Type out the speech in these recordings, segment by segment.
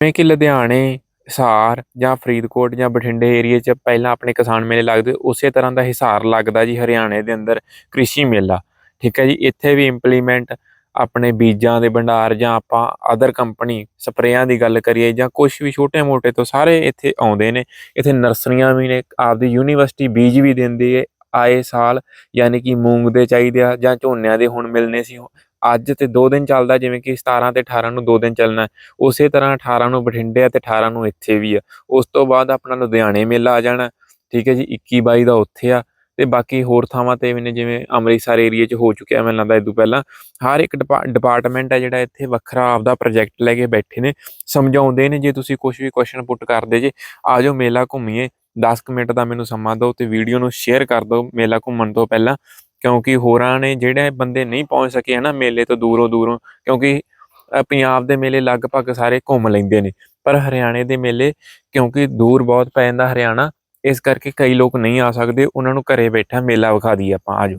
ਜਿਵੇਂ ਕਿ ਲੁਧਿਆਣੇ, ਹਿਸਾਰ ਜਾਂ ਫਰੀਦਕੋਟ ਜਾਂ ਬਠਿੰਡੇ ਏਰੀਏ 'ਚ ਪਹਿਲਾਂ ਆਪਣੇ ਕਿਸਾਨ ਮੇਲੇ ਲੱਗਦੇ, ਉਸੇ ਤਰ੍ਹਾਂ ਦਾ ਹਿਸਾਰ ਲੱਗਦਾ ਜੀ ਹਰਿਆਣੇ ਦੇ ਅੰਦਰ ਕ੍ਰਿਸ਼ੀ ਮੇਲਾ। ਠੀਕ ਹੈ ਜੀ, ਇੱਥੇ ਵੀ ਇੰਪਲੀਮੈਂਟ ਆਪਣੇ ਬੀਜਾਂ ਦੇ ਭੰਡਾਰ ਜਾਂ ਆਪਾਂ ਅਦਰ ਕੰਪਨੀ ਸਪਰੇਆਂ ਦੀ ਗੱਲ ਕਰੀਏ ਜਾਂ ਕੁਝ ਵੀ ਛੋਟੇ-ਮੋਟੇ ਤੋਂ ਸਾਰੇ ਇੱਥੇ ਆਉਂਦੇ ਨੇ। ਇੱਥੇ ਨਰਸਰੀਆਂ ਵੀ ਨੇ, ਆਪਦੀ ਯੂਨੀਵਰਸਿਟੀ ਬੀਜ ਵੀ ਦਿੰਦੀ ਹੈ ਆਏ ਸਾਲ ਯਾਨੀ ਕਿ ਮੂੰਗ ਦੇ ਚਾਹੀਦੇ ਆ ਜਾਂ ਝੋਨਿਆਂ ਦੇ ਹੁਣ ਮਿਲਨੇ ਸੀ ਅੱਜ ਤੇ 2 ਦਿਨ ਚੱਲਦਾ, ਜਿਵੇਂ ਕਿ 17 ਤੇ 18 ਨੂੰ 2 ਦਿਨ ਚੱਲਣਾ ਉਸੇ ਤਰ੍ਹਾਂ 18 ਨੂੰ ਬਠਿੰਡੇ ਆ ਤੇ 18 ਨੂੰ ਇੱਥੇ ਵੀ ਆ। ਉਸ ਤੋਂ ਬਾਅਦ ਆਪਣਾ ਲੁਧਿਆਣੇ ਮੇਲਾ ਆ ਜਾਣਾ, ਠੀਕ ਹੈ ਜੀ 21 22 ਦਾ ਉੱਥੇ ਆ। ਤੇ ਬਾਕੀ ਹੋਰ ਥਾਵਾਂ ਤੇ ਵੀ ਨੇ, ਜਿਵੇਂ ਅੰਮ੍ਰਿਤਸਰ ਏਰੀਆ 'ਚ ਹੋ ਚੁੱਕਿਆ ਮੈਨੂੰ ਲੱਗਦਾ ਇਦੋਂ ਪਹਿਲਾਂ। ਹਰ ਇੱਕ ਡਿਪਾਰਟਮੈਂਟ ਹੈ ਜਿਹੜਾ ਇੱਥੇ ਵੱਖਰਾ ਆਪਦਾ ਪ੍ਰੋਜੈਕਟ ਲੈ ਕੇ ਬੈਠੇ ਨੇ। ਸਮਝਾਉਂਦੇ ਨੇ, ਜੇ ਤੁਸੀਂ ਕੁਝ ਵੀ ਕੁਐਸਚਨ ਪੁੱਟ ਕਰਦੇ ਜੇ ਆ ਜਾਓ ਮੇਲਾ ਘੁੰਮੀਏ। 10 ਕੁ ਮਿੰਟ ਦਾ ਮੈਨੂੰ ਸਮਾਂ ਦਿਓ ਤੇ ਵੀਡੀਓ ਨੂੰ ਸ਼ੇਅਰ ਕਰ ਦਿਓ ਮੇਲਾ ਘੁੰਮਣ ਤੋਂ ਪਹਿਲਾਂ। ਕਿਉਂਕਿ ਹੋਰਾਂ ਨੇ ਜਿਹੜੇ ਬੰਦੇ ਨਹੀਂ ਪਹੁੰਚ ਸਕੇ ਹਨਾ ਮੇਲੇ ਤੋਂ ਦੂਰੋਂ ਦੂਰੋਂ, ਕਿਉਂਕਿ ਪੰਜਾਬ ਦੇ ਮੇਲੇ ਲਗਭਗ ਸਾਰੇ ਘੁੰਮ ਲੈਂਦੇ ਨੇ, ਪਰ ਹਰਿਆਣੇ ਦੇ ਮੇਲੇ ਕਿਉਂਕਿ ਦੂਰ ਬਹੁਤ ਪੈ ਜਾਂਦਾ ਹਰਿਆਣਾ, ਇਸ ਕਰਕੇ ਕਈ ਲੋਕ ਨਹੀਂ ਆ ਸਕਦੇ, ਉਹਨਾਂ ਨੂੰ ਘਰੇ ਬੈਠਾ ਮੇਲਾ ਵਿਖਾ ਦਈਏ ਆਪਾਂ ਆਜੋ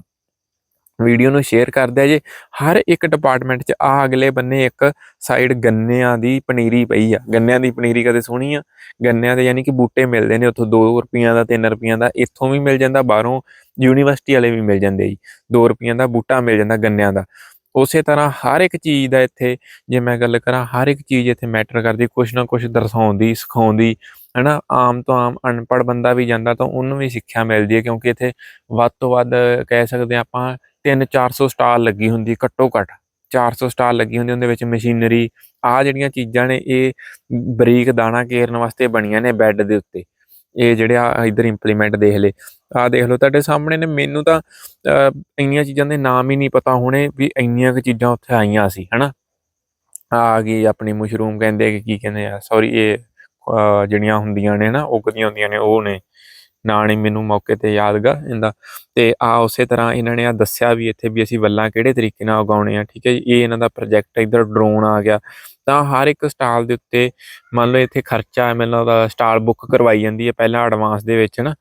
ਵੀਡੀਓ ਨੂੰ ਸ਼ੇਅਰ ਕਰ ਦਿਆ ਜੇ। ਹਰ ਇੱਕ ਡਿਪਾਰਟਮੈਂਟ 'ਚ ਆ ਅਗਲੇ ਬੰਨੇ ਇੱਕ ਸਾਈਡ ਗੰਨਿਆਂ ਦੀ ਪਨੀਰੀ ਪਈ ਆ। ਗੰਨਿਆਂ ਦੀ ਪਨੀਰੀ ਕਦੇ ਸੋਹਣੀ ਆ? ਗੰਨਿਆਂ ਦੇ ਯਾਨੀ ਕਿ ਬੂਟੇ ਮਿਲਦੇ ਨੇ ਉੱਥੋਂ 2 ਰੁਪਈਆਂ ਦਾ 3 ਰੁਪਈਆਂ ਦਾ, ਇੱਥੋਂ ਵੀ ਮਿਲ ਜਾਂਦਾ, ਬਾਹਰੋਂ ਯੂਨੀਵਰਸਿਟੀ ਵਾਲੇ ਵੀ ਮਿਲ ਜਾਂਦੇ ਜੀ। 2 ਰੁਪਈਆਂ ਦਾ ਬੂਟਾ ਮਿਲ ਜਾਂਦਾ ਗੰਨਿਆਂ ਦਾ। ਉਸੇ ਤਰ੍ਹਾਂ ਹਰ ਇੱਕ ਚੀਜ਼ ਦਾ ਇੱਥੇ, ਜੇ ਮੈਂ ਗੱਲ ਕਰਾਂ, ਹਰ ਇੱਕ ਚੀਜ਼ ਇੱਥੇ ਮੈਟਰ ਕਰਦੀ, ਕੁਛ ਨਾ ਕੁਛ ਦਰਸਾਉਂਦੀ, ਸਿਖਾਉਂਦੀ, ਹੈਨਾ? ਆਮ ਤੋਂ ਆਮ ਅਨਪੜ੍ਹ ਬੰਦਾ ਵੀ ਜਾਂਦਾ ਤਾਂ ਉਹਨੂੰ ਵੀ ਸਿੱਖਿਆ ਮਿਲਦੀ ਹੈ ਕਿਉਂਕਿ ਇੱਥੇ ਵੱਧ ਤੋਂ ਵੱਧ ਕਹਿ ਸਕਦੇ ਹਾਂ ਆਪਾਂ 3-400 ਸਟਾਲ ਲੱਗੀ ਹੁੰਦੀ ਘੱਟੋ ਘੱਟ। 400 ਸਟਾਲ ਲੱਗੀ ਹੁੰਦੀ ਉਹਦੇ ਵਿੱਚ ਮਸ਼ੀਨਰੀ ਆ ਜਿਹੜੀਆਂ ਚੀਜ਼ਾਂ ਨੇ ਇਹ ਬਰੀਕ ਦਾਣਾ ਕੇਰਨ ਵਾਸਤੇ ਬਣੀਆਂ ਨੇ ਬੈੱਡ ਦੇ ਉੱਤੇ। ਇਹ ਜਿਹੜੇ ਆ ਇਧਰ ਇੰਪਲੀਮੈਂਟ ਦੇਖ ਲੇ ਆ ਦੇਖ ਲਓ ਤੁਹਾਡੇ ਸਾਹਮਣੇ ਨੇ ਮੈਨੂੰ ਤਾਂ ਅਹ, ਇੰਨੀਆਂ ਚੀਜ਼ਾਂ ਦੇ ਨਾਮ ਹੀ ਨਹੀਂ ਪਤਾ ਹੋਣੇ ਵੀ ਇੰਨੀਆਂ ਕੁ ਚੀਜ਼ਾਂ ਉੱਥੇ ਆਈਆਂ ਸੀ ਹਨਾ? ਆ ਗਈ ਆਪਣੀ ਮਸ਼ਰੂਮ ਕਹਿੰਦੇ ਕਿ ਕੀ ਕਹਿੰਦੇ ਆ ਸੌਰੀ ਇਹ ਜਿਹੜੀਆਂ ਹੁੰਦੀਆਂ ਨੇ ਨਾ ਉਗਦੀਆਂ ਹੁੰਦੀਆਂ ਨੇ ਉਹ ਨੇ। ਨਾਂ ਹੀ ਮੈਨੂੰ ਮੌਕੇ ਤੇ ਯਾਦਗਾ ਇਹਦਾ। ਤੇ ਆ ਉਸੇ ਤਰ੍ਹਾਂ ਇਹਨਾਂ ਨੇ ਆ ਦੱਸਿਆ ਵੀ ਇੱਥੇ ਵੀ ਅਸੀਂ ਵੱਲਾਂ ਕਿਹੜੇ ਤਰੀਕੇ ਨਾਲ ਉਗਾਉਣੇ ਆ, ਠੀਕ ਹੈ ਜੀ? ਇਹ ਇਹਨਾਂ ਦਾ ਪ੍ਰੋਜੈਕਟ ਇਧਰ ਡਰੋਨ ਆ ਗਿਆ। ਤਾਂ ਹਰ ਇੱਕ ਸਟਾਲ ਦੇ ਉੱਤੇ ਮੰਨ ਲਓ ਇੱਥੇ ਖਰਚਾ ਹੈ ਮੈਨੂੰ ਲੱਗਦਾ ਸਟਾਲ ਬੁੱਕ ਕਰਵਾਈ ਜਾਂਦੀ ਹੈ ਪਹਿਲਾਂ ਐਡਵਾਂਸ ਦੇ ਵਿੱਚ ਨਾ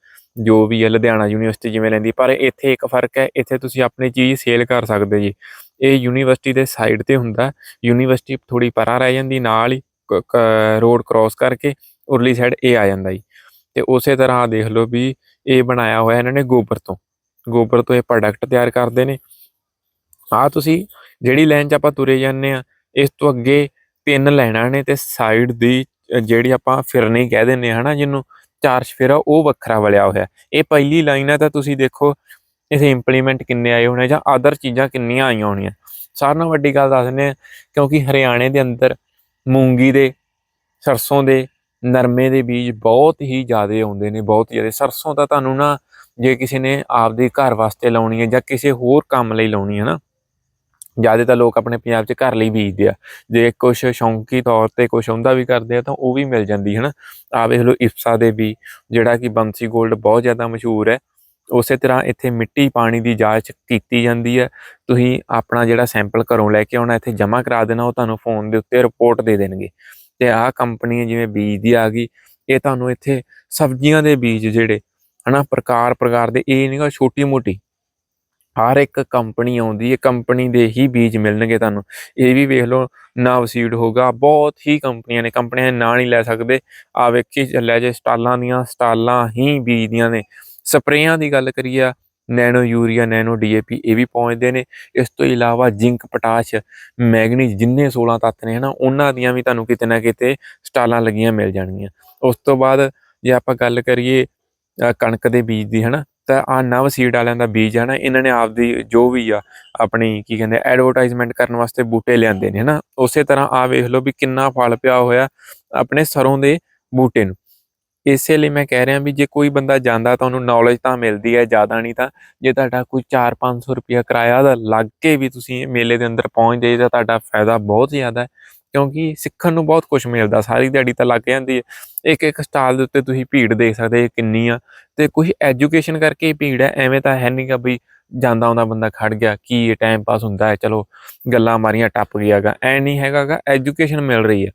ਜੋ ਵੀ ਹੈ ਲੁਧਿਆਣਾ ਯੂਨੀਵਰਸਿਟੀ ਜਿਵੇਂ ਲੈਂਦੀ, ਪਰ ਇੱਥੇ ਇੱਕ ਫ਼ਰਕ ਹੈ, ਇੱਥੇ ਤੁਸੀਂ ਆਪਣੀ ਚੀਜ਼ ਸੇਲ ਕਰ ਸਕਦੇ ਜੀ। ਇਹ ਯੂਨੀਵਰਸਿਟੀ ਦੇ ਸਾਈਡ ਤੇ ਹੁੰਦਾ, ਯੂਨੀਵਰਸਿਟੀ ਥੋੜੀ ਪਰਾਂ ਰਹਿ ਜਾਂਦੀ, ਨਾਲ ਹੀ ਰੋਡ ਕ੍ਰਾਸ ਕਰਕੇ ਉਰਲੀ ਸਾਈਡ ਇਹ ਆ ਜਾਂਦਾ ਜੀ। ਤੇ ਉਸੇ ਤਰ੍ਹਾਂ ਦੇਖ ਲਓ ਵੀ ਇਹ ਬਣਾਇਆ ਹੋਇਆ ਇਹਨਾਂ ਨੇ ਗੋਬਰ ਤੋਂ। ਗੋਬਰ ਤੋਂ ਇਹ ਪ੍ਰੋਡਕਟ ਤਿਆਰ ਕਰਦੇ ਨੇ। ਆ ਤੁਸੀਂ ਜਿਹੜੀ ਲਾਈਨ 'ਚ ਆਪਾਂ ਤੁਰੇ ਜਾਂਦੇ ਆ ਇਸ ਤੋਂ ਅੱਗੇ ਤਿੰਨ ਲਾਈਨਾਂ ਨੇ ਤੇ ਸਾਈਡ ਦੀ ਜਿਹੜੀ ਆਪਾਂ ਫਿਰਨੀ ਕਹਿ ਦਿੰਦੇ ਆ ਹਨਾ ਜਿਹਨੂੰ, ਚਾਰ ਚਫੇਰਾ ਉਹ ਵੱਖਰਾ ਵਲਿਆ ਹੋਇਆ। ਇਹ ਪਹਿਲੀ ਲਾਈਨ ਹੈ ਤਾਂ ਤੁਸੀਂ ਦੇਖੋ ਇਥੇ ਇੰਪਲੀਮੈਂਟ ਕਿੰਨੇ ਆਏ ਹੋਣੇ ਜਾਂ ਅਦਰ ਚੀਜ਼ਾਂ ਕਿੰਨੀਆਂ ਆਈਆਂ ਹੋਣੀਆਂ। ਸਾਰਿਆਂ ਨਾਲ ਵੱਡੀ ਗੱਲ ਦੱਸ ਦਿੰਦੇ ਆ ਕਿਉਂਕਿ ਹਰਿਆਣੇ ਦੇ ਅੰਦਰ ਮੂੰਗੀ ਦੇ, ਸਰਸੋਂ ਦੇ ਨਰਮੇ ਦੇ ਬੀਜ ਬਹੁਤ ਹੀ ਜ਼ਿਆਦਾ ਆਉਂਦੇ ਨੇ, ਬਹੁਤ ਜ਼ਿਆਦਾ। ਸਰਸੋਂ ਤਾਂ ਤੁਹਾਨੂੰ ਨਾ ਜੇ ਕਿਸੇ ਨੇ ਆਪਦੇ ਘਰ ਵਾਸਤੇ ਲਾਉਣੀ ਹੈ ਜਾਂ ਕਿਸੇ ਹੋਰ ਕੰਮ ਲਈ ਲਾਉਣੀ ਹੈ ਨਾ, ਜ਼ਿਆਦਾ ਤਾਂ ਲੋਕ ਆਪਣੇ ਪੰਜਾਬ 'ਚ ਘਰ ਲਈ ਬੀਜਦੇ ਆ। ਜੇ ਕੁਛ ਸ਼ੌਂਕੀ ਤੌਰ ਤੇ ਕੁਛ ਹੁੰਦਾ ਵੀ ਕਰਦੇ ਆ ਤਾਂ ਉਹ ਵੀ ਮਿਲ ਜਾਂਦੀ ਹੈ ਨਾ ਆ ਵੇਖ ਲਓ ਇਫਸਾ ਦੇ ਵੀ, ਜਿਹੜਾ ਕਿ ਬੰਸੀ 골ਡ ਬਹੁਤ ਜ਼ਿਆਦਾ ਮਸ਼ਹੂਰ ਹੈ। ਉਸੇ ਤਰ੍ਹਾਂ ਇੱਥੇ ਮਿੱਟੀ ਪਾਣੀ ਦੀ ਜਾਂਚ ਕੀਤੀ ਜਾਂਦੀ ਹੈ। ਤੁਸੀਂ ਆਪਣਾ ਜਿਹੜਾ ਸੈਂਪਲ ਘਰੋਂ ਲੈ ਕੇ ਆਉਣਾ, ਇੱਥੇ ਜਮ੍ਹਾਂ ਕਰਾ ਦੇਣਾ, ਉਹ ਤੁਹਾਨੂੰ ਫੋਨ ਦੇ ਉੱਤੇ ਰਿਪੋਰਟ ਦੇ ਦੇਣਗੇ। ਤੇ ਆਹ ਕੰਪਨੀ ਜਿਵੇਂ ਬੀਜ ਦੀ ਆ ਗਈ, ਇਹ ਤੁਹਾਨੂੰ ਇੱਥੇ ਸਬਜ਼ੀਆਂ ਦੇ ਬੀਜ ਜਿਹੜੇ, ਹਨਾ, ਪ੍ਰਕਾਰ ਪ੍ਰਕਾਰ ਦੇ, ਇਹ ਨਹੀਂਗਾ ਛੋਟੀ ਮੋਟੀ। ਹਰ ਇੱਕ ਕੰਪਨੀ ਆਉਂਦੀ ਹੈ ਕੰਪਨੀ ਦੇ ਹੀ ਬੀਜ ਮਿਲਣਗੇ ਤੁਹਾਨੂੰ। ਇਹ ਵੀ ਵੇਖ ਲਓ, ਨਵ ਸੀਡ ਹੋਗਾ ਬਹੁਤ ਹੀ ਕੰਪਨੀਆਂ ਨੇ ਕੰਪਨੀਆਂ ਦੇ ਨਾਂ ਨਹੀਂ ਲੈ ਸਕਦੇ। ਆ ਵੇਖੀ ਚੱਲਿਆ ਜੇ ਸਟਾਲਾਂ ਦੀਆਂ, ਸਟਾਲਾਂ ਹੀ ਬੀਜਦੀਆਂ ਨੇ। ਸਪਰੇਆਂ ਦੀ ਗੱਲ ਕਰੀਏ ਨੈਨੋ ਯੂਰੀਆ, ਨੈਨੋ ਡੀਏਪੀ ਇਹ ਵੀ ਪਹੁੰਚਦੇ ਨੇ। ਇਸ ਤੋਂ ਇਲਾਵਾ ਜ਼ਿੰਕ, ਪੋਟਾਸ਼, ਮੈਗਨੀਜ਼ ਜਿੰਨੇ 16 ਤੱਤ ਨੇ ਹਨਾ, ਉਹਨਾਂ ਦੀਆਂ ਵੀ ਤੁਹਾਨੂੰ ਕਿਤੇ ਨਾ ਕਿਤੇ ਸਟਾਲਾਂ ਲੱਗੀਆਂ ਮਿਲ ਜਾਣਗੀਆਂ। ਉਸ ਤੋਂ ਬਾਅਦ ਜੇ ਆਪਾਂ ਗੱਲ ਕਰੀਏ ਕਣਕ ਦੇ ਬੀਜ ਦੀ ਹਨਾ, ਤਾਂ ਆ ਨਵ ਸੀਡ ਵਾਲਿਆਂ ਦਾ ਬੀਜ ਹੈ ਨਾ ਇਹਨਾਂ ਨੇ ਆਪਦੀ ਜੋ ਵੀ ਆ, ਆਪਣੀ ਕੀ ਕਹਿੰਦੇ ਐਡਵਰਟਾਈਜ਼ਮੈਂਟ ਕਰਨ ਵਾਸਤੇ ਬੂਟੇ ਲਿਆਂਦੇ ਨੇ ਹਨਾ। ਉਸੇ ਤਰ੍ਹਾਂ ਆ ਵੇਖ ਲਓ ਵੀ ਕਿੰਨਾ ਫਲ ਪਿਆ ਹੋਇਆ ਆਪਣੇ ਸਰੋਂ ਦੇ ਬੂਟੇ ਨੂੰ। ਇਸੇ ਲਈ ਮੈਂ ਕਹਿ ਰਿਹਾ ਵੀ ਜੇ ਕੋਈ ਬੰਦਾ ਜਾਂਦਾ ਤਾਂ ਉਹਨੂੰ ਨੌਲੇਜ ਤਾਂ ਮਿਲਦੀ ਹੈ, ਜ਼ਿਆਦਾ ਨਹੀਂ ਤਾਂ ਜੇ ਤੁਹਾਡਾ ਕੋਈ 4-500 ਰੁਪਇਆ ਕਿਰਾਇਆ ਦਾ ਲੱਗ ਕੇ ਵੀ ਤੁਸੀਂ ਮੇਲੇ ਦੇ ਅੰਦਰ ਪਹੁੰਚਦੇ ਤਾਂ ਤੁਹਾਡਾ ਫਾਇਦਾ ਬਹੁਤ ਜ਼ਿਆਦਾ ਹੈ, ਕਿਉਂਕਿ ਸਿੱਖਣ ਨੂੰ ਬਹੁਤ ਕੁਝ ਮਿਲਦਾ, ਸਾਰੀ ਦਿਹਾੜੀ ਤਾਂ ਲੱਗ ਜਾਂਦੀ ਹੈ। ਇੱਕ ਇੱਕ ਸਟਾਲ ਦੇ ਉੱਤੇ ਤੁਸੀਂ ਭੀੜ ਦੇਖ ਸਕਦੇ ਕਿੰਨੀ ਆ ਤੇ ਕੁਝ ਐਜੂਕੇਸ਼ਨ ਕਰਕੇ ਹੀ ਭੀੜ ਹੈ, ਐਵੇਂ ਤਾਂ ਹੈ ਨਹੀਂਗਾ ਵੀ ਜਾਂਦਾ ਆਉਂਦਾ ਬੰਦਾ ਖੜ ਗਿਆ, ਕੀ ਇਹ ਟਾਈਮ ਪਾਸ ਹੁੰਦਾ ਹੈ, ਚਲੋ ਗੱਲਾਂ ਮਾਰੀਆਂ ਟੱਪ ਗਿਆਗਾ ਐ ਨਹੀਂ ਹੈਗਾਗਾ ਐਜੂਕੇਸ਼ਨ ਮਿਲ ਰਹੀ ਹੈ।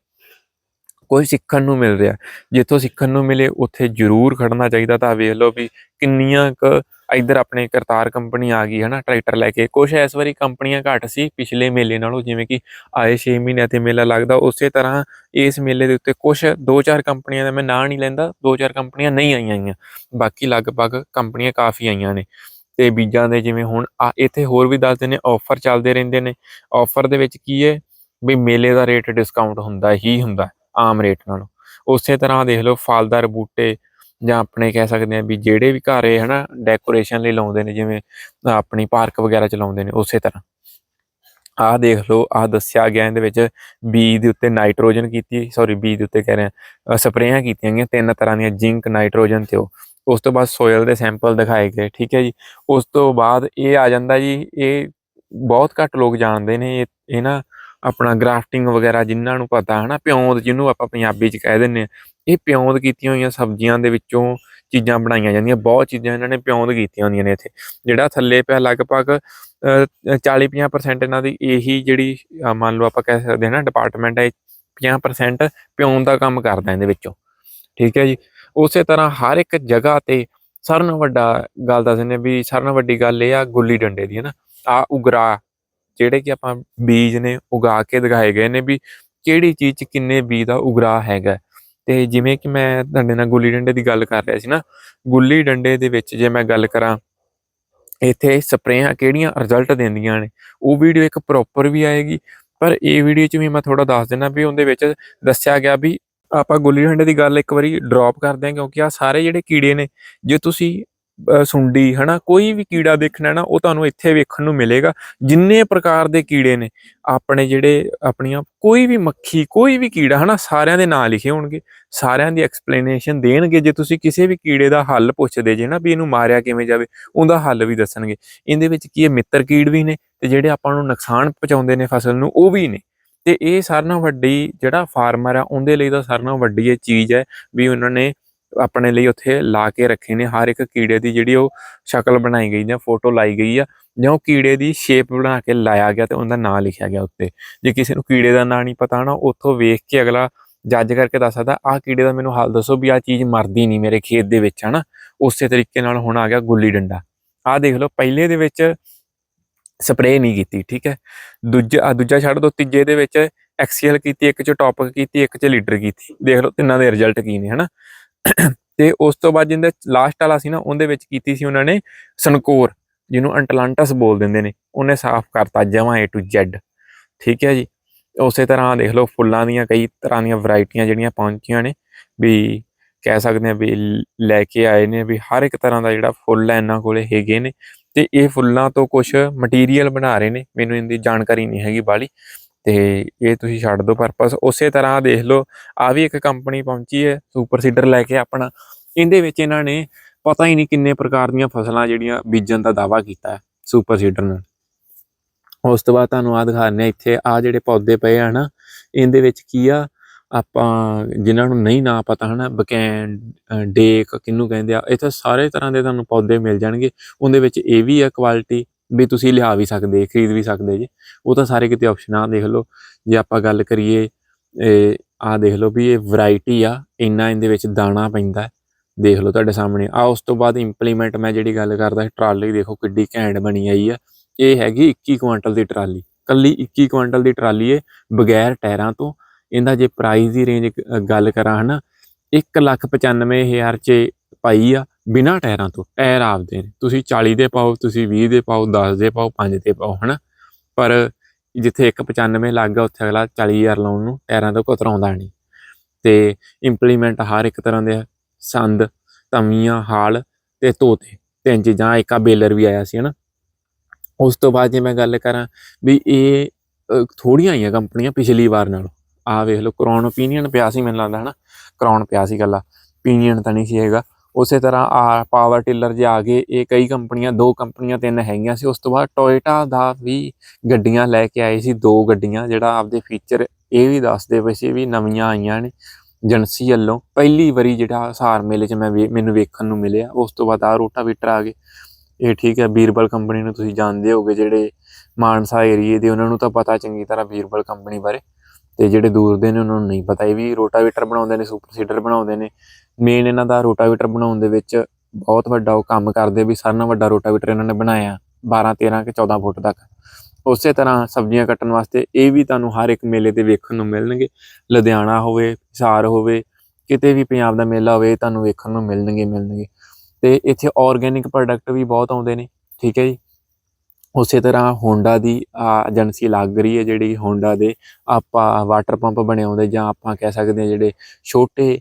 ਕੁਝ ਸਿੱਖਣ ਨੂੰ ਮਿਲ ਰਿਹਾ। ਜਿੱਥੋਂ ਸਿੱਖਣ ਨੂੰ ਮਿਲੇ, ਉੱਥੇ ਜ਼ਰੂਰ ਖੜਨਾ ਚਾਹੀਦਾ। ਤਾਂ ਵੇਖ ਲਓ ਵੀ ਕਿੰਨੀਆਂ ਕ ਇੱਧਰ ਆਪਣੇ ਕਰਤਾਰ ਕੰਪਨੀ ਆ ਗਈ ਹੈ ਨਾ ਟਰੈਕਟਰ ਲੈ ਕੇ। ਕੁਝ ਇਸ ਵਾਰੀ ਕੰਪਨੀਆਂ ਘੱਟ ਸੀ ਪਿਛਲੇ ਮੇਲੇ ਨਾਲੋਂ, ਜਿਵੇਂ ਕਿ ਆਏ 6 ਮਹੀਨਿਆਂ ਤੇ ਮੇਲਾ ਲੱਗਦਾ। ਉਸੇ ਤਰ੍ਹਾਂ ਇਸ ਮੇਲੇ ਦੇ ਉੱਤੇ ਕੁਝ ਦੋ ਚਾਰ ਕੰਪਨੀਆਂ ਦਾ ਮੈਂ ਨਾਂ ਨਹੀਂ ਲੈਂਦਾ, ਦੋ ਚਾਰ ਕੰਪਨੀਆਂ ਨਹੀਂ ਆਈਆਂ ਆਈਆਂ ਬਾਕੀ ਲਗਭਗ ਕੰਪਨੀਆਂ ਕਾਫੀ ਆਈਆਂ ਨੇ। ਤੇ ਬੀਜਾਂ ਦੇ ਜਿਵੇਂ ਹੁਣ ਆ, ਇੱਥੇ ਹੋਰ ਵੀ ਦੱਸਦੇ ਨੇ ਆਫਰ ਚੱਲਦੇ ਰਹਿੰਦੇ ਨੇ। ਆਫਰ ਦੇ ਵਿੱਚ ਕੀ ਹੈ? ਵੀ ਮੇਲੇ ਦਾ ਰੇਟ ਡਿਸਕਾਊਂਟ ਹੁੰਦਾ ਹੀ ਹੁੰਦਾ। ਆਮ ਰੇਟ ਨਾਲੋਂ। ਉਸੇ ਤਰ੍ਹਾਂ ਦੇਖ ਲਓ ਫਲਦਾਰ ਬੂਟੇ ਜਾਂ ਆਪਣੇ ਕਹਿ ਸਕਦੇ ਆ ਵੀ ਜਿਹੜੇ ਵੀ ਘਰ ਇਹ ਹਨਾ ਡੈਕੋਰੇਸ਼ਨ ਲਈ ਲਾਉਂਦੇ ਨੇ, ਜਿਵੇਂ ਆਪਣੀ ਪਾਰਕ ਵਗੈਰਾ ਚ ਲਾਉਂਦੇ ਨੇ, ਉਸੇ ਤਰ੍ਹਾਂ। ਆਹ ਦੇਖ ਲਓ, ਆਹ ਦੱਸਿਆ ਗਿਆ ਇਹਦੇ ਵਿੱਚ ਬੀ ਦੇ ਉੱਤੇ ਨਾਈਟ੍ਰੋਜਨ ਕੀਤੀ ਸੌਰੀ ਬੀ ਦੇ ਉੱਤੇ ਕਹਿ ਰਹੇ ਸਪਰੇਆਂ ਕੀਤੀਆਂ ਗਈਆਂ, ਤਿੰਨ ਤਰ੍ਹਾਂ ਦੀਆਂ ਜ਼ਿੰਕ ਨਾਈਟ੍ਰੋਜਨ ਤੇ ਉਹ। ਉਸ ਤੋਂ ਬਾਅਦ ਸੋਇਲ ਦੇ ਸੈਂਪਲ ਦਿਖਾਏ ਗਏ, ਠੀਕ ਹੈ ਜੀ। ਉਸ ਤੋਂ ਬਾਅਦ ਇਹ ਆ ਜਾਂਦਾ ਜੀ, ਇਹ ਬਹੁਤ ਘੱਟ ਲੋਕ ਜਾਣਦੇ ਨੇ, ਇਹ ਇਹ ਨਾ ਆਪਣਾ ਗ੍ਰਾਫਟਿੰਗ ਵਗੈਰਾ ਜਿਨ੍ਹਾਂ ਨੂੰ ਪਤਾ ਹੈ ਨਾ ਪਿਉਂਦ ਜਿਹਨੂੰ ਆਪਾਂ ਪੰਜਾਬੀ ਚ ਕਹਿ ਦਿੰਦੇ ਆ ਇਹ ਪਿਉਂਦ ਕੀਤੀਆਂ ਹੋਈਆਂ ਸਬਜ਼ੀਆਂ ਦੇ ਵਿੱਚੋਂ ਚੀਜ਼ਾਂ ਬਣਾਈਆਂ ਜਾਂਦੀਆਂ, ਬਹੁਤ ਚੀਜ਼ਾਂ ਇਹਨਾਂ ਨੇ ਪਿਉਂਦ ਕੀਤੀਆਂ ਹੁੰਦੀਆਂ ਨੇ ਇੱਥੇ, ਜਿਹੜਾ ਥੱਲੇ ਪਿਆ ਲਗਭਗ 40-50% ਇਹਨਾਂ ਦੀ ਇਹੀ ਜਿਹੜੀ ਮੰਨ ਲਓ ਆਪਾਂ ਕਹਿ ਸਕਦੇ ਹਾਂ ਨਾ ਡਿਪਾਰਟਮੈਂਟ ਹੈ 50% ਪਿਉਂਦ ਦਾ ਕੰਮ ਕਰਦਾ ਇਹਦੇ ਵਿੱਚੋਂ, ਠੀਕ ਹੈ ਜੀ? ਉਸੇ ਤਰ੍ਹਾਂ ਹਰ ਇੱਕ ਜਗ੍ਹਾ ਤੇ ਸਾਰਿਆਂ ਨਾਲੋਂ ਵੱਡਾ ਗੱਲ ਦੱਸ ਦਿੰਦੇ ਵੀ ਸਾਰਿਆਂ ਨਾਲੋਂ ਵੱਡੀ ਗੱਲ ਇਹ ਆ ਗੁੱਲੀ ਡੰਡੇ ਦੀ ਹੈ ਨਾ ਆ ਉਗਰਾ ਜਿਹੜੇ ਕਿ ਆਪਾਂ ਬੀਜ ਨੇ ਉਗਾ ਕੇ ਦਿਖਾਏ ਗਏ ਨੇ ਵੀ ਕਿਹੜੀ ਚੀਜ਼ 'ਚ ਕਿੰਨੇ ਬੀਜ ਦਾ ਉਗਰਾ ਹੈਗਾ ਤੇ ਜਿਵੇਂ ਕਿ ਮੈਂ ਤੁਹਾਡੇ ਨਾਲ ਗੁੱਲੀ ਡੰਡੇ ਦੀ ਗੱਲ ਕਰ ਰਿਹਾ ਸੀ ਨਾ, ਗੁੱਲੀ ਡੰਡੇ ਦੇ ਵਿੱਚ ਜੇ ਮੈਂ ਗੱਲ ਕਰਾਂ, ਇੱਥੇ ਸਪਰੇਆਂ ਕਿਹੜੀਆਂ ਰਿਜ਼ਲਟ ਦਿੰਦੀਆਂ ਨੇ, ਉਹ ਵੀਡੀਓ ਇੱਕ ਪ੍ਰੋਪਰ ਵੀ ਆਏਗੀ, ਪਰ ਇਹ ਵੀਡੀਓ 'ਚ ਵੀ ਮੈਂ ਥੋੜਾ ਦੱਸ ਦਿੰਦਾ ਵੀ ਉਹਦੇ ਵਿੱਚ ਦੱਸਿਆ ਗਿਆ ਵੀ ਆਪਾਂ ਗੁੱਲੀ ਡੰਡੇ ਦੀ ਗੱਲ ਇੱਕ ਵਾਰੀ ਡ੍ਰੌਪ ਕਰਦੇ ਹਾਂ ਕਿਉਂਕਿ ਆ ਸਾਰੇ ਜਿਹੜੇ ਕੀੜੇ ਨੇ, ਜੇ ਤੁਸੀਂ ਸੁੰਡੀ, ਹਨਾ, ਕੋਈ ਵੀ ਕੀੜਾ ਦੇਖਣਾ ਨਾ, ਉਹ ਤੁਹਾਨੂੰ ਇੱਥੇ ਵੇਖਣ ਨੂੰ ਮਿਲੇਗਾ। ਜਿੰਨੇ ਪ੍ਰਕਾਰ ਦੇ ਕੀੜੇ ਨੇ, ਆਪਣੇ ਜਿਹੜੇ, ਆਪਣੀਆਂ ਕੋਈ ਵੀ ਮੱਖੀ, ਕੋਈ ਵੀ ਕੀੜਾ, ਹਨਾ, ਸਾਰਿਆਂ ਦੇ ਨਾਂ ਲਿਖੇ ਹੋਣਗੇ। ਸਾਰਿਆਂ ਦੀ ਐਕਸਪਲੇਨੇਸ਼ਨ ਦੇਣਗੇ। ਜੇ ਤੁਸੀਂ ਕਿਸੇ ਵੀ ਕੀੜੇ ਦਾ ਹੱਲ ਪੁੱਛਦੇ ਜੇ ਨਾ, ਵੀ ਇਹਨੂੰ ਮਾਰਿਆ ਕਿਵੇਂ ਜਾਵੇ, ਉਹਦਾ ਹੱਲ ਵੀ ਦੱਸਣਗੇ। ਇਹਦੇ ਵਿੱਚ ਕੀ ਹੈ, ਮਿੱਤਰ ਕੀੜ ਵੀ ਨੇ ਤੇ ਜਿਹੜੇ ਆਪਾਂ ਨੂੰ ਨੁਕਸਾਨ ਪਹੁੰਚਾਉਂਦੇ ਨੇ ਫਸਲ ਨੂੰ, ਉਹ ਵੀ ਨੇ। ਤੇ ਇਹ ਸਾਰਿਆਂ ਨਾਲੋਂ ਵੱਡੀ ਜਿਹੜਾ ਫਾਰਮਰ ਆ, ਉਹਦੇ ਲਈ ਤਾਂ ਸਾਰਿਆਂ ਨਾਲੋਂ ਵੱਡੀ ਇਹ ਚੀਜ਼ ਹੈ ਵੀ ਉਹਨਾਂ ਨੇ ਆਪਣੇ ਲਈ ਉੱਥੇ ਲਾ ਕੇ ਰੱਖੇ ਨੇ। ਹਰ ਇੱਕ ਕੀੜੇ ਦੀ ਜਿਹੜੀ ਉਹ ਸ਼ਕਲ ਬਣਾਈ ਗਈ ਜਾਂ ਫੋਟੋ ਲਾਈ ਗਈ ਆ ਜਾਂ ਉਹ ਕੀੜੇ ਦੀ ਸ਼ੇਪ ਬਣਾ ਕੇ ਲਾਇਆ ਗਿਆ ਤੇ ਉਹਦਾ ਨਾਂ ਲਿਖਿਆ ਗਿਆ ਉੱਤੇ। ਜੇ ਕਿਸੇ ਨੂੰ ਕੀੜੇ ਦਾ ਨਾਂ ਨਹੀਂ ਪਤਾ ਨਾ, ਉੱਥੋਂ ਵੇਖ ਕੇ ਅਗਲਾ ਜੱਜ ਕਰਕੇ ਦੱਸ ਸਕਦਾ, ਆਹ ਕੀੜੇ ਦਾ ਮੈਨੂੰ ਹਾਲ ਦੱਸੋ ਵੀ ਆਹ ਚੀਜ਼ ਮਰਦੀ ਨਹੀਂ ਮੇਰੇ ਖੇਤ ਦੇ ਵਿੱਚ, ਹਨਾ? ਉਸੇ ਤਰੀਕੇ ਨਾਲ ਹੁਣ ਆ ਗਿਆ ਗੁੱਲੀ ਡੰਡਾ। ਆਹ ਦੇਖ ਲਓ, ਪਹਿਲੇ ਦੇ ਵਿੱਚ ਸਪਰੇਅ ਨਹੀਂ ਕੀਤੀ, ਠੀਕ ਹੈ? ਦੂਜਾ ਦੂਜਾ ਛੱਡ ਦੋ, ਤੀਜੇ ਦੇ ਵਿੱਚ ਐਕਸੀਐਲ ਕੀਤੀ, ਇੱਕ ਚ ਟੌਪਕ ਕੀਤੀ, ਇੱਕ ਚ ਲੀਡਰ ਕੀਤੀ। ਦੇਖ ਲਓ ਤਿੰਨਾਂ ਦੇ ਰਿਜ਼ਲਟ ਕੀ ਨੇ, ਹਨਾ? ਤੇ ਉਸ ਤੋਂ ਬਾਅਦ ਜਿੰਦੇ ਲਾਸਟ ਵਾਲਾ ਸੀ ਨਾ, ਉਹਦੇ ਵਿੱਚ ਕੀਤੀ ਸੀ ਉਹਨਾਂ ਨੇ ਸਨਕੋਰ ਜਿਹਨੂੰ ਅੰਟਲਾਂਟਸ ਬੋਲ ਦਿੰਦੇ ਨੇ। ਉਹਨੇ ਸਾਫ਼ ਕਰਤਾ ਜਮਾਂ A to Z ਠੀਕ ਹੈ ਜੀ? ਉਸੇ ਤਰ੍ਹਾਂ ਦੇਖ ਲਓ, ਫੁੱਲਾਂ ਦੀਆਂ ਕਈ ਤਰ੍ਹਾਂ ਦੀਆਂ ਵੈਰਾਈਟੀਆਂ ਜਿਹੜੀਆਂ ਪਹੁੰਚੀਆਂ ਨੇ, ਵੀ ਕਹਿ ਸਕਦੇ ਆ ਵੀ ਲੈ ਕੇ ਆਏ ਨੇ, ਵੀ ਹਰ ਇੱਕ ਤਰ੍ਹਾਂ ਦਾ ਜਿਹੜਾ ਫੁੱਲ ਹੈ ਇਹਨਾਂ ਕੋਲੇ ਹੈਗੇ ਨੇ। ਤੇ ਇਹ ਫੁੱਲਾਂ ਤੋਂ ਕੁਝ ਮਟੀਰੀਅਲ ਬਣਾ ਰਹੇ ਨੇ। ਮੈਨੂੰ ਇਹਦੀ ਜਾਣਕਾਰੀ ਨਹੀਂ ਹੈਗੀ ਬਾਲੀ ਤੇ ਇਹ ਤੁਸੀਂ ਛੱਡ ਦਿਓ ਪਰਪਸ ਉਸੇ ਤਰ੍ਹਾਂ ਦੇਖ ਲਓ ਆ ਵੀ ਇੱਕ ਕੰਪਨੀ ਪਹੁੰਚੀ ਹੈ ਸੁਪਰ ਸੀਡਰ ਲੈ ਕੇ ਆਪਣਾ। ਇਹਦੇ ਵਿੱਚ ਇਹਨਾਂ ਨੇ ਪਤਾ ਹੀ ਨਹੀਂ ਕਿੰਨੇ ਪ੍ਰਕਾਰ ਦੀਆਂ ਫਸਲਾਂ ਜਿਹੜੀਆਂ ਬੀਜਣ ਦਾ ਦਾਵਾ ਕੀਤਾ ਹੈ ਸੁਪਰ ਸੀਡਰ ਨਾਲ। ਉਸ ਤੋਂ ਬਾਅਦ ਤੁਹਾਨੂੰ ਆ ਦਿਖਾਉਂਦੇ ਹਾਂ, ਇੱਥੇ ਆ ਜਿਹੜੇ ਪੌਦੇ ਪਏ ਆ ਨਾ, ਇਹਦੇ ਵਿੱਚ ਕੀ ਆ, ਆਪਾਂ ਜਿਨ੍ਹਾਂ ਨੂੰ ਨਹੀਂ ਨਾ ਪਤਾ ਹਨਾ, ਬਕੈਨ ਡੇਕ, ਕਿਹਨੂੰ ਕਹਿੰਦੇ ਆ, ਇੱਥੇ ਸਾਰੇ ਤਰ੍ਹਾਂ ਦੇ ਤੁਹਾਨੂੰ ਪੌਦੇ ਮਿਲ ਜਾਣਗੇ। ਉਹਦੇ ਵਿੱਚ ਇਹ ਵੀ ਆ ਕੁਆਲਿਟੀ ਵੀ ਤੁਸੀਂ ਲਿਆ ਵੀ ਸਕਦੇ, ਖਰੀਦ ਵੀ ਸਕਦੇ ਜੀ। ਉਹ ਤਾਂ ਸਾਰੇ ਕਿਤੇ ਆਪਸ਼ਨ ਆ ਦੇਖ ਲਓ। ਜੇ ਆਪਾਂ ਗੱਲ ਕਰੀਏ, ਇਹ ਆ ਦੇਖ ਲਓ ਵੀ ਇਹ ਵੈਰਾਈਟੀ ਆ, ਇੰਨਾ ਇਹਦੇ ਵਿੱਚ ਦਾਣਾ ਪੈਂਦਾ ਦੇਖ ਲਓ ਤੁਹਾਡੇ ਸਾਹਮਣੇ। ਆ ਉਸ ਤੋਂ ਬਾਅਦ ਇੰਪਲੀਮੈਂਟ ਮੈਂ ਜਿਹੜੀ ਗੱਲ ਕਰਦਾ, ਟਰਾਲੀ ਦੇਖੋ ਕਿੱਡੀ ਘੈਂਟ ਬਣੀ ਆਈ ਆ। ਇਹ ਹੈਗੀ 21 ਕੁਇੰਟਲ ਦੀ ਟਰਾਲੀ। ਕੱਲੀ 21 ਕੁਆਂਟਲ ਦੀ ਟਰਾਲੀ ਏ, ਬਗੈਰ ਟਾਇਰਾਂ ਤੋਂ। ਇਹਦਾ ਜੇ ਪ੍ਰਾਈਸ ਦੀ ਰੇਂਜ ਗੱਲ ਕਰਾਂ ਹਨਾ 195000 ਚ ਪਾਈ ਆ। ਬਿਨਾ ਟਾਇਰਾਂ ਤੋਂ ਟਾਇਰ ਆਪਦੇ ਨੇ। ਤੁਸੀਂ 40 ਦੇ ਪਾਓ ਤੁਸੀਂ 20 ਦੇ ਪਾਓ 10 ਦੇ ਪਾਓ 5 ਦੇ ਪਾਓ ਹਨਾ? ਪਰ ਜਿੱਥੇ 195 ਲੱਗ ਗਿਆ ਉੱਥੇ ਅਗਲਾ 40000 ਲਾਉਣ ਨੂੰ ਟਾਇਰਾਂ ਤੋਂ ਕਤਰਾਉਂਦਾ ਨਹੀਂ। ਤੇ ਇੰਪਲੀਮੈਂਟ ਹਰ ਇੱਕ ਤਰ੍ਹਾਂ ਦੇ ਆ, ਸੰਦ ਤਵੀਆਂ ਹਾਲ ਤੇ ਤੋਤੇ ਤਿੰਨ ਚੀਜ਼ਾਂ ਇੱਕ ਬੇਲਰ ਵੀ ਆਇਆ ਸੀ ਹਨਾ? ਉਸ ਤੋਂ ਬਾਅਦ ਜੇ ਮੈਂ ਗੱਲ ਕਰਾਂ ਵੀ ਇਹ ਅ, ਥੋੜੀਆਂ ਆਈਆਂ ਕੰਪਨੀਆਂ ਪਿਛਲੀ ਵਾਰ ਨਾਲੋਂ। ਆ ਵੇਖ ਲਓ ਕਰਾਉਨ ਓਪੀਨੀਅਨ ਪਿਆ ਸੀ ਮੈਨੂੰ ਲੱਗਦਾ ਹਨਾ? ਕਰਾਉਣ ਪਿਆ ਸੀ ਗੱਲਾਂ ਓਪੀਨੀਅਨ ਤਾਂ ਨਹੀਂ ਸੀ ਹੈਗਾ। ਉਸੇ ਤਰ੍ਹਾਂ ਆ ਪਾਵਰ ਟਿਲਰ ਜੇ ਆ ਗਏ, ਇਹ ਕਈ ਕੰਪਨੀਆਂ, ਦੋ ਕੰਪਨੀਆਂ, ਤਿੰਨ ਹੈਗੀਆਂ ਸੀ। ਉਸ ਤੋਂ ਬਾਅਦ ਟੋਇਟਾ ਦਾ ਵੀ ਗੱਡੀਆਂ ਲੈ ਕੇ ਆਏ ਸੀ, ਦੋ ਗੱਡੀਆਂ, ਜਿਹੜਾ ਆਪਦੇ ਫੀਚਰ ਇਹ ਵੀ ਦੱਸਦੇ ਪਏ ਸੀ ਵੀ ਨਵੀਆਂ ਆਈਆਂ ਨੇ ਏਜੰਸੀ ਵੱਲੋਂ। ਪਹਿਲੀ ਵਾਰੀ ਜਿਹੜਾ ਸਾਰ ਮੇਲੇ 'ਚ ਮੈਂ ਵੇ- ਮੈਨੂੰ ਵੇਖਣ ਨੂੰ ਮਿਲਿਆ। ਉਸ ਤੋਂ ਬਾਅਦ ਆ ਰੋਟਾਵੀਟਰ ਆ ਗਏ। ਇਹ ਠੀਕ ਹੈ, ਬੀਰਬਲ ਕੰਪਨੀ ਨੂੰ ਤੁਸੀਂ ਜਾਣਦੇ ਹੋਗੇ ਜਿਹੜੇ ਮਾਨਸਾ ਏਰੀਏ ਦੇ, ਉਹਨਾਂ ਨੂੰ ਤਾਂ ਪਤਾ ਚੰਗੀ ਤਰ੍ਹਾਂ ਬੀਰਬਲ ਕੰਪਨੀ ਬਾਰੇ। ਤੇ ਜਿਹੜੇ ਦੂਰ ਦੇ ਨੇ ਉਹਨਾਂ ਨੂੰ ਨਹੀਂ ਪਤਾ। ਇਹ ਵੀ ਰੋਟਾਵੇਟਰ ਬਣਾਉਂਦੇ ਨੇ, ਸੁਪਰ ਸੀਡਰ ਬਣਾਉਂਦੇ ਨੇ। ਮੇਨ ਇਹਨਾਂ ਦਾ ਰੋਟਾਵੇਟਰ ਬਣਾਉਣ ਦੇ ਵਿੱਚ ਬਹੁਤ ਵੱਡਾ ਉਹ ਕੰਮ ਕਰਦੇ ਵੀ ਸਾਰਿਆਂ ਨਾਲੋਂ ਵੱਡਾ ਰੋਟਾਵੇਟਰ ਇਹਨਾਂ ਨੇ ਬਣਾਇਆ 12 13 ਕਿ 14 ਫੁੱਟ ਤੱਕ। ਉਸੇ ਤਰ੍ਹਾਂ ਸਬਜ਼ੀਆਂ ਕੱਟਣ ਵਾਸਤੇ ਇਹ ਵੀ ਤੁਹਾਨੂੰ ਹਰ ਇੱਕ ਮੇਲੇ ਤੇ ਵੇਖਣ ਨੂੰ ਮਿਲਣਗੇ। ਲੁਧਿਆਣਾ ਹੋਵੇ, ਹਿਸਾਰ ਹੋਵੇ, ਕਿਤੇ ਵੀ ਪੰਜਾਬ ਦਾ ਮੇਲਾ ਹੋਵੇ, ਇਹ ਤੁਹਾਨੂੰ ਵੇਖਣ ਨੂੰ ਮਿਲਣਗੇ ਮਿਲਣਗੇ। ਤੇ ਇੱਥੇ ਆਰਗੇਨਿਕ ਪ੍ਰੋਡਕਟ ਵੀ ਬਹੁਤ ਆਉਂਦੇ ਨੇ, ਠੀਕ ਹੈ ਜੀ? ਉਸੇ ਤਰ੍ਹਾਂ ਹੋਂਡਾ ਦੀ ਏਜੰਸੀ ਲੱਗ ਰਹੀ ਹੈ ਜਿਹੜੀ ਹੋਂਡਾ ਦੇ ਆਪਾਂ ਵਾਟਰ ਪੰਪ ਬਣੇ ਆਉਂਦੇ ਜਾਂ ਆਪਾਂ ਕਹਿ ਸਕਦੇ ਹਾਂ ਜਿਹੜੇ ਛੋਟੇ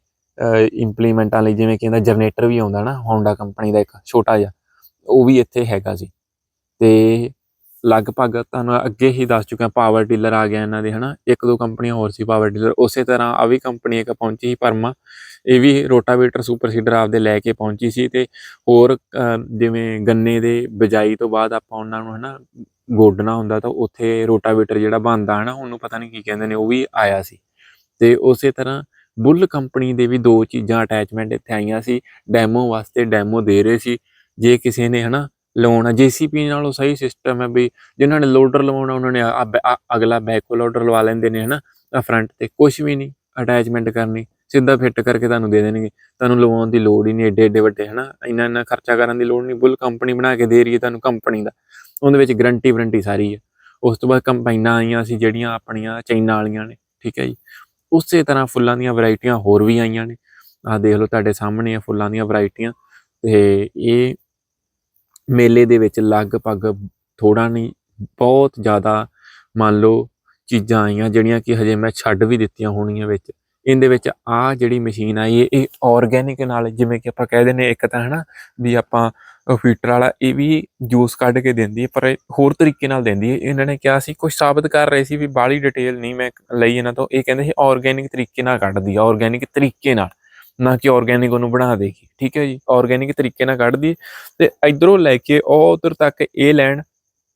ਇੰਪਲੀਮੈਂਟਾਂ ਲਈ ਜਿਵੇਂ ਕਹਿੰਦਾ ਜਨਰੇਟਰ ਵੀ ਆਉਂਦਾ ਨਾ ਹੋਂਡਾ ਕੰਪਨੀ ਦਾ ਇੱਕ ਛੋਟਾ ਜਿਹਾ, ਉਹ ਵੀ ਇੱਥੇ ਹੈਗਾ ਸੀ। ਤੇ ਲਗਭਗ ਤੁਹਾਨੂੰ ਅੱਗੇ ਹੀ ਦੱਸ ਚੁੱਕਿਆ ਪਾਵਰ ਡੀਲਰ ਆ ਗਿਆ ਇਹਨਾਂ ਦੇ, ਹਨਾ? ਇੱਕ ਦੋ ਕੰਪਨੀਆਂ ਹੋਰ ਸੀ ਪਾਵਰ ਡੀਲਰ ਉਸੇ ਤਰ੍ਹਾਂ ਆ ਵੀ ਕੰਪਨੀ ਇੱਕ ਪਹੁੰਚੀ ਸੀ ਪਰਮਾ। ਇਹ ਵੀ ਰੋਟਾਵੇਟਰ ਸੁਪਰ ਸੀਡਰ ਆਪਦੇ ਲੈ ਕੇ ਪਹੁੰਚੀ ਸੀ ਤੇ ਹੋਰ ਜਿਵੇਂ ਗੰਨੇ ਦੇ ਬਿਜਾਈ ਤੋਂ ਬਾਅਦ ਆਪਾਂ ਉਹਨਾਂ ਨੂੰ, ਹਨਾ ਗੋਡਣਾ ਹੁੰਦਾ ਤਾਂ ਉੱਥੇ ਰੋਟਾਵੇਟਰ ਜਿਹੜਾ ਬਣਦਾ, ਹਨਾ, ਉਹਨੂੰ ਪਤਾ ਨਹੀਂ ਕੀ ਕਹਿੰਦੇ ਨੇ, ਉਹ ਵੀ ਆਇਆ ਸੀ। ਤੇ ਉਸੇ ਤਰ੍ਹਾਂ ਬੁੱਲ ਕੰਪਨੀ ਦੇ ਵੀ ਦੋ ਚੀਜ਼ਾਂ ਅਟੈਚਮੈਂਟ ਇੱਥੇ ਆਈਆਂ ਸੀ। ਡੈਮੋ ਵਾਸਤੇ ਡੈਮੋ ਦੇ ਰਹੇ ਸੀ। ਜੇ ਕਿਸੇ ਨੇ, ਹਨਾ ਲਵਾਉਣਾ ਜੀਸੀਪੀ ਨਾਲੋਂ ਸਹੀ ਸਿਸਟਮ ਹੈ ਵੀ ਜਿਨ੍ਹਾਂ ਨੇ ਲੋਡਰ ਲਵਾਉਣਾ, ਉਹਨਾਂ ਨੇ ਅਗਲਾ ਬੈਕੋ ਲੋਡਰ ਲਵਾ ਲੈਂਦੇ ਨੇ, ਹਨਾ ਫਰੰਟ ਤੇ ਕੁਝ ਵੀ ਨਹੀਂ ਅਟੈਚਮੈਂਟ ਕਰਨੀ, ਸਿੱਧਾ ਫਿੱਟ ਕਰਕੇ ਤੁਹਾਨੂੰ ਦੇ ਦੇਣਗੇ, ਤੁਹਾਨੂੰ ਲਵਾਉਣ ਦੀ ਲੋੜ ਹੀ ਨਹੀਂ, ਏਡੇ ਏਡੇ ਵੱਡੇ, ਹਨਾ, ਇੰਨਾ ਇੰਨਾ ਖਰਚਾ ਕਰਨ ਦੀ ਲੋੜ ਨਹੀਂ ਬੁੱਲ ਕੰਪਨੀ ਬਣਾ ਕੇ ਦੇ ਰਹੀ ਹੈ ਤੁਹਾਨੂੰ ਕੰਪਨੀ ਦਾ, ਉਹਦੇ ਵਿੱਚ ਗਰੰਟੀ ਵਾਰੰਟੀ ਸਾਰੀ ਹੈ, ਉਸ ਤੋਂ ਬਾਅਦ ਕੰਪਾਈਨਾਂ ਆਈਆਂ ਸੀ, ਜਿਹੜੀਆਂ ਆਪਣੀਆਂ ਚਾਈਨਾ ਵਾਲੀਆਂ ਨੇ, ਠੀਕ ਹੈ ਜੀ, ਉਸੇ ਤਰ੍ਹਾਂ ਫੁੱਲਾਂ ਦੀਆਂ ਵੈਰਾਈਟੀਆਂ ਹੋਰ ਵੀ ਆਈਆਂ ਨੇ, ਆਹ ਦੇਖ ਲਓ ਤੁਹਾਡੇ ਸਾਹਮਣੇ ਆ ਫੁੱਲਾਂ ਦੀਆਂ ਵੈਰਾਈਟੀਆਂ ਤੇ ਇਹ ਮੇਲੇ ਦੇ ਵਿੱਚ ਲਗਭਗ ਥੋੜਾ ਨਹੀਂ, ਬਹੁਤ ਜ਼ਿਆਦਾ ਮੰਨ ਲਓ ਚੀਜ਼ਾਂ ਆਈਆਂ ਜਿਹੜੀਆਂ ਕਿ ਹਜੇ ਮੈਂ ਛੱਡ ਵੀ ਦਿੱਤੀਆਂ ਹੋਣੀਆਂ ਵਿੱਚ। ਇਹਦੇ ਵਿੱਚ ਆ ਜਿਹੜੀ ਮਸ਼ੀਨ ਆਈ ਹੈ ਇਹ ਆਰਗੇਨਿਕ ਨਾਲ ਜਿਵੇਂ ਕਿ ਆਪਾਂ ਕਹਿ ਦਿੰਦੇ ਇੱਕ ਤਾਂ ਹਨਾ ਵੀ ਆਪਾਂ ਫੀਟਰ ਵਾਲਾ ਇਹ ਵੀ ਜੂਸ ਕੱਢ ਕੇ ਦਿੰਦੀ ਹੈ ਪਰ ਇਹ ਹੋਰ ਤਰੀਕੇ ਨਾਲ ਦਿੰਦੀ ਹੈ ਇਹਨਾਂ ਨੇ ਕਿਹਾ ਸੀ ਕੁਝ ਸਾਬਤ ਕਰ ਰਹੇ ਸੀ ਵੀ ਬਾਲੀ ਡਿਟੇਲ ਨਹੀਂ ਮੈਂ ਲਈ ਇਹਨਾਂ ਤੋਂ। ਇਹ ਕਹਿੰਦੇ ਸੀ ਆਰਗੇਨਿਕ ਤਰੀਕੇ ਨਾਲ ਕੱਢਦੀ ਆ ਆਰਗੇਨਿਕ ਤਰੀਕੇ ਨਾਲ। ਨਾ ਕਿ ਆਰਗੇਨਿਕ ਉਹਨੂੰ ਬਣਾ ਦੇਗੀ ਠੀਕ ਹੈ ਜੀ? ਆਰਗੇਨਿਕ ਤਰੀਕੇ ਨਾਲ ਕੱਢਦੀ ਹੈ ਤੇ ਇਧਰੋਂ ਲੈ ਕੇ ਉਹ ਉਧਰ ਤੱਕ ਇਹ ਲੈਣ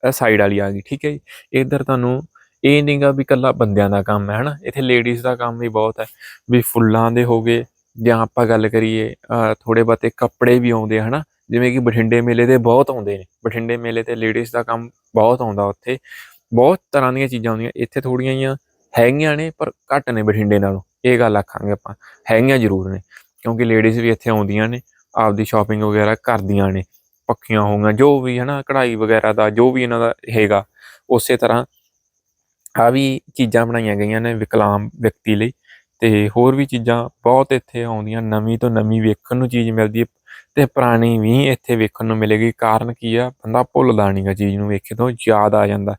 ਸਾਈਡ ਵਾਲੀ ਆ ਗਈ, ਠੀਕ ਹੈ ਜੀ? ਇਧਰ ਤੁਹਾਨੂੰ ਇਹ ਨਹੀਂਗਾ ਵੀ ਕੱਲਾ ਬੰਦਿਆਂ ਦਾ ਕੰਮ ਹੈ, ਹਨਾ? ਇੱਥੇ ਲੇਡੀਜ਼ ਦਾ ਕੰਮ ਵੀ ਬਹੁਤ ਹੈ, ਵੀ ਫੁੱਲਾਂ ਦੇ ਹੋ ਗਏ, ਜਾਂ ਆਪਾਂ ਗੱਲ ਕਰੀਏ ਥੋੜੇ ਬਹੁਤੇ ਕੱਪੜੇ ਵੀ ਆਉਂਦੇ ਆ, ਹਨਾ? ਜਿਵੇਂ ਕਿ ਬਠਿੰਡੇ ਮੇਲੇ ਦੇ ਬਹੁਤ ਆਉਂਦੇ ਨੇ, ਬਠਿੰਡੇ ਮੇਲੇ ਤੇ ਲੇਡੀਜ਼ ਦਾ ਕੰਮ ਬਹੁਤ ਆਉਂਦਾ ਉੱਥੇ। ਬਹੁਤ ਤਰ੍ਹਾਂ ਦੀਆਂ ਚੀਜ਼ਾਂ ਆਉਂਦੀਆਂ ਇੱਥੇ ਥੋੜੀਆਂ ਜਿਹੀਆਂ ਹੈਗੀਆਂ ਨੇ, ਪਰ ਘੱਟ ਨੇ ਬਠਿੰਡੇ ਨਾਲੋਂ। ਇਹ ਗੱਲ ਆਖਾਂਗੇ ਆਪਾਂ। ਹੈਗੀਆਂ ਜ਼ਰੂਰ ਨੇ, ਕਿਉਂਕਿ ਲੇਡੀਜ਼ ਵੀ ਇੱਥੇ ਆਉਂਦੀਆਂ ਨੇ, ਆਪਦੀ ਸ਼ਾਪਿੰਗ ਵਗੈਰਾ ਕਰਦੀਆਂ ਨੇ ਪੱਖੀਆਂ ਹੋਊਗੀਆਂ ਜੋ ਵੀ ਹਨਾ, ਕਢਾਈ ਵਗੈਰਾ ਦਾ, ਜੋ ਵੀ ਇਹਨਾਂ ਦਾ ਹੈਗਾ, ਉਸੇ ਤਰ੍ਹਾਂ ਆ ਵੀ ਚੀਜ਼ਾਂ ਬਣਾਈਆਂ ਗਈਆਂ ਨੇ ਵਿਕਲਾਮ ਵਿਅਕਤੀ ਲਈ, ਤੇ ਹੋਰ ਵੀ ਚੀਜ਼ਾਂ ਬਹੁਤ ਇੱਥੇ ਆਉਂਦੀਆਂ, ਨਵੀਂ ਤੋਂ ਨਵੀਂ ਵੇਖਣ ਨੂੰ ਚੀਜ਼ ਮਿਲਦੀ ਹੈ, ਤੇ ਪੁਰਾਣੀ ਵੀ ਇੱਥੇ ਵੇਖਣ ਨੂੰ ਮਿਲੇਗੀ, ਕਾਰਨ ਕੀ ਆ, ਬੰਦਾ ਭੁੱਲਦਾ ਨਹੀਂਗਾ ਚੀਜ਼ ਨੂੰ ਵੇਖੇ ਤੋਂ, ਯਾਦ ਆ ਜਾਂਦਾ,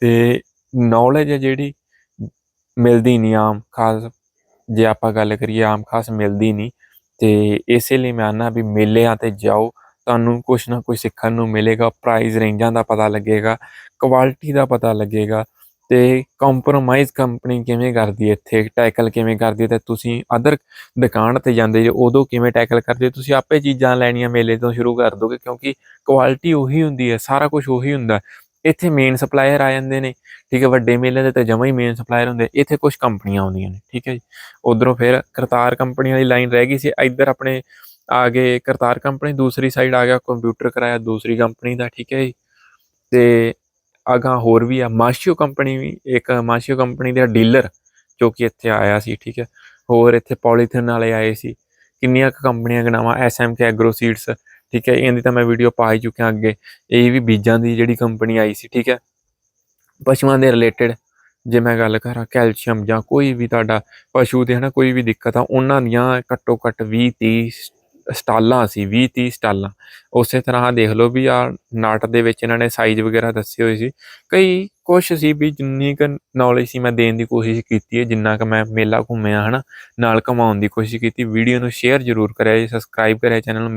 ਤੇ ਨੌਲੇਜ ਹੈ ਜਿਹੜੀ, ਮਿਲਦੀ ਨਹੀਂ ਆਮ, ਖਾਸ ਜੇ ਆਪਾਂ ਗੱਲ ਕਰੀਏ ਆਮ ਖਾਸ ਮਿਲਦੀ ਨਹੀਂ, ਤੇ ਇਸੇ ਲਈ ਮੈਂ ਆਨਾ ਵੀ ਮੇਲਿਆਂ ਤੇ ਜਾਓ, ਤੁਹਾਨੂੰ ਕੁਝ ਨਾ ਕੁਝ ਸਿੱਖਣ ਨੂੰ ਮਿਲੇਗਾ ਪ੍ਰਾਈਸ ਰੇਂਜਾਂ ਦਾ ਪਤਾ ਲੱਗੇਗਾ ਕੁਆਲਿਟੀ ਦਾ ਪਤਾ ਲੱਗੇਗਾ, ਤੇ ਕੰਪਰੋਮਾਈਜ਼ ਕੰਪਨੀ ਕਿਵੇਂ ਕਰਦੀ ਹੈ ਇੱਥੇ ਟੈਕਲ ਕਿਵੇਂ ਕਰਦੀ ਹੈ, ਤੇ ਤੁਸੀਂ ਅਦਰ ਦੁਕਾਨ ਤੇ ਜਾਂਦੇ ਜੇ, ਉਦੋਂ ਕਿਵੇਂ ਟੈਕਲ ਕਰਦੇ ਹੋ? ਤੁਸੀਂ ਆਪੇ ਚੀਜ਼ਾਂ ਲੈਣੀਆਂ ਮੇਲੇ ਤੋਂ ਸ਼ੁਰੂ ਕਰ ਦੋਗੇ, ਕਿਉਂਕਿ ਕੁਆਲਿਟੀ ਉਹੀ ਹੁੰਦੀ ਹੈ, ਸਾਰਾ ਕੁਝ ਉਹੀ ਹੁੰਦਾ। ਇੱਥੇ ਮੇਨ ਸਪਲਾਇਰ ਆ ਜਾਂਦੇ ਨੇ, ਠੀਕ ਹੈ, ਵੱਡੇ ਮੇਲੇ ਦੇ ਤਾਂ ਜਮਾ ਹੀ ਮੇਨ ਸਪਲਾਇਰ ਹੁੰਦੇ, ਇੱਥੇ ਕੁਝ ਕੰਪਨੀਆਂ ਆਉਂਦੀਆਂ ਨੇ, ਠੀਕ ਹੈ ਜੀ। ਉਧਰੋਂ ਫਿਰ ਕਰਤਾਰ ਕੰਪਨੀ ਵਾਲੀ ਲਾਈਨ ਰਹਿ ਗਈ ਸੀ ਇੱਧਰ ਆਪਣੇ ਆ ਗਏ ਕਰਤਾਰ ਕੰਪਨੀ, ਦੂਸਰੀ ਸਾਈਡ ਆ ਗਿਆ ਕੰਪਿਊਟਰ ਕਰਾਇਆ, ਦੂਸਰੀ ਕੰਪਨੀ ਦਾ, ਠੀਕ ਹੈ ਜੀ। ਤੇ ਅਗਾਂਹ ਹੋਰ ਵੀ ਆ, ਮਾਸ਼ੀਓ ਕੰਪਨੀ ਵੀ, ਇੱਕ ਮਾਸ਼ੀਓ ਕੰਪਨੀ ਦਾ ਡੀਲਰ ਜੋ ਕਿ ਇੱਥੇ ਆਇਆ ਸੀ, ਠੀਕ ਹੈ। ਹੋਰ ਇੱਥੇ ਪੋਲੀਥਿਨ ਵਾਲੇ ਆਏ ਸੀ, ਕਿੰਨੀਆਂ ਕੁ ਕੰਪਨੀਆਂ ਗਨਾਵਾਂ ਐਸਐਮਕੇ ਐਗਰੋ ਸੀਡਸ ਠੀਕ ਹੈ ਇਹਦੀ ਤਾਂ ਮੈਂ ਵੀਡੀਓ ਪਾ ਹੀ ਚੁੱਕਿਆ ਅੱਗੇ। ਇਹ ਵੀ ਬੀਜਾਂ ਦੀ ਜਿਹੜੀ ਕੰਪਨੀ ਆਈ ਸੀ, ਠੀਕ ਹੈ। ਪਸ਼ੂਆਂ ਦੇ ਰਿਲੇਟਡ ਜੇ ਮੈਂ ਗੱਲ ਕਰਾਂ, ਕੈਲਸ਼ੀਅਮ ਜਾਂ ਕੋਈ ਵੀ ਤੁਹਾਡਾ ਪਸ਼ੂ ਦੇ ਹਨਾ, ਕੋਈ ਵੀ ਦਿੱਕਤ ਆ, ਉਹਨਾਂ ਦੀਆਂ ਘੱਟੋ ਘੱਟ 20 30 ਸਟਾਲਾਂ ਸੀ 20 30 ਸਟਾਲਾਂ। ਉਸੇ ਤਰ੍ਹਾਂ ਦੇਖ ਲਓ ਵੀ ਆ ਨਾਟ ਦੇ ਵਿੱਚ ਇਹਨਾਂ ਨੇ ਸਾਈਜ਼ ਵਗੈਰਾ ਦੱਸੇ ਹੋਏ ਸੀ। ਕਈ ਕੁਛ ਸੀ ਵੀ ਜਿੰਨੀ ਕੁ ਨੌਲੇਜ ਸੀ, ਮੈਂ ਦੇਣ ਦੀ ਕੋਸ਼ਿਸ਼ ਕੀਤੀ ਹੈ, ਜਿੰਨਾ ਕੁ ਮੈਂ ਮੇਲਾ ਘੁੰਮਿਆ, ਹਨਾ, ਨਾਲ ਘਮਾਉਣ ਦੀ ਕੋਸ਼ਿਸ਼ ਕੀਤੀ। ਵੀਡੀਓ ਨੂੰ ਸ਼ੇਅਰ ਜ਼ਰੂਰ ਕਰਿਆ, ਜੀ ਸਬਸਕ੍ਰਾਈਬ ਕਰਿਆ ਚੈਨਲ ਨੂੰ